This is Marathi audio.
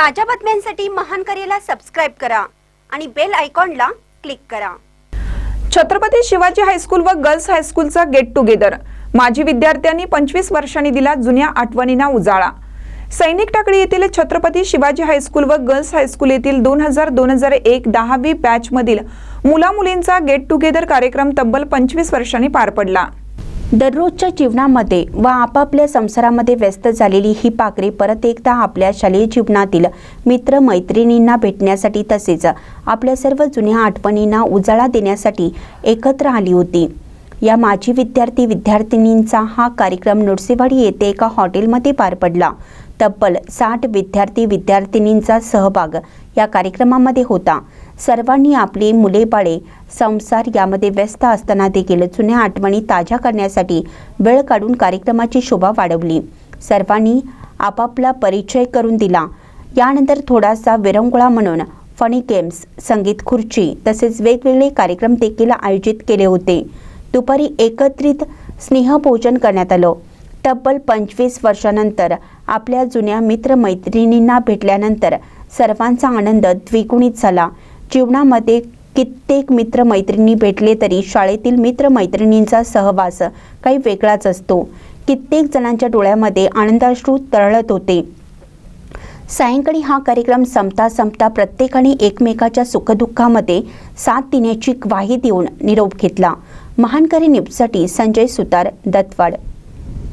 ताज्या बातम्यांसाठी महान करेला सबस्क्राईब करा आणि बेल आयकॉनला क्लिक करा. छत्रपती शिवाजी हायस्कूल व गर्ल्स हायस्कूलचा गेट टुगेदर माजी विद्यार्थ्यांनी पंचवीस वर्षांनी दिला जुन्या आठवणींना उजाळा. सैनिक टाकळी येथील छत्रपती शिवाजी हायस्कूल व गर्ल्स हायस्कूल येथील दोन हजार दोन हजार एक दहावी बॅचमधील मुला मुलींचा गेट टुगेदर कार्यक्रम तब्बल पंचवीस वर्षांनी पार पडला. दररोजच्या जीवनामध्ये व आपापल्या संसारामध्ये व्यस्त झालेली ही पाखरे परत एकदा आपल्या शालेय जीवनातील मित्र मैत्रिणींना भेटण्यासाठी तसेच आपल्या सर्व जुन्या आठवणींना उजाळा देण्यासाठी एकत्र आली होती. या माजी विद्यार्थी विद्यार्थिनींचा हा कार्यक्रम नृसिंहवाडी येथे एका हॉटेलमध्ये पार पडला. तब्बल साठ विद्यार्थी विद्यार्थिनींचा सहभाग या कार्यक्रमामध्ये होता. सर्वांनी आपली मुले बाळे संसार यामध्ये व्यस्त असताना देखील जुन्या आठवणी ताज्या करण्यासाठी वेळ काढून कार्यक्रमाची शोभा वाढवली. सर्वांनी आपापला परिचय करून दिला. यानंतर थोडासा विरंगुळा म्हणून फनी गेम्स संगीत खुर्ची तसेच वेगवेगळे कार्यक्रम देखील आयोजित केले होते. दुपारी एकत्रित स्नेहभोजन करण्यात आलं. तब्बल पंचवीस वर्षानंतर आपल्या जुन्या मित्रमैत्रिणींना भेटल्यानंतर सर्वांचा आनंद द्विगुणित झाला. जीवनामध्ये कित्येक मित्रमैत्रिणी भेटले तरी शाळेतील मित्रमैत्रिणींचा सहवास काही वेगळाच असतो. कित्येक जणांच्या डोळ्यामध्ये आनंदाश्रू तरळत होते. सायंकाळी हा कार्यक्रम संपता संपता प्रत्येकाने एकमेकाच्या सुखदुःखामध्ये साथ देण्याची ग्वाही देऊन निरोप घेतला. महानकरी न्यूजसाठी संजय सुतार दत्तवाड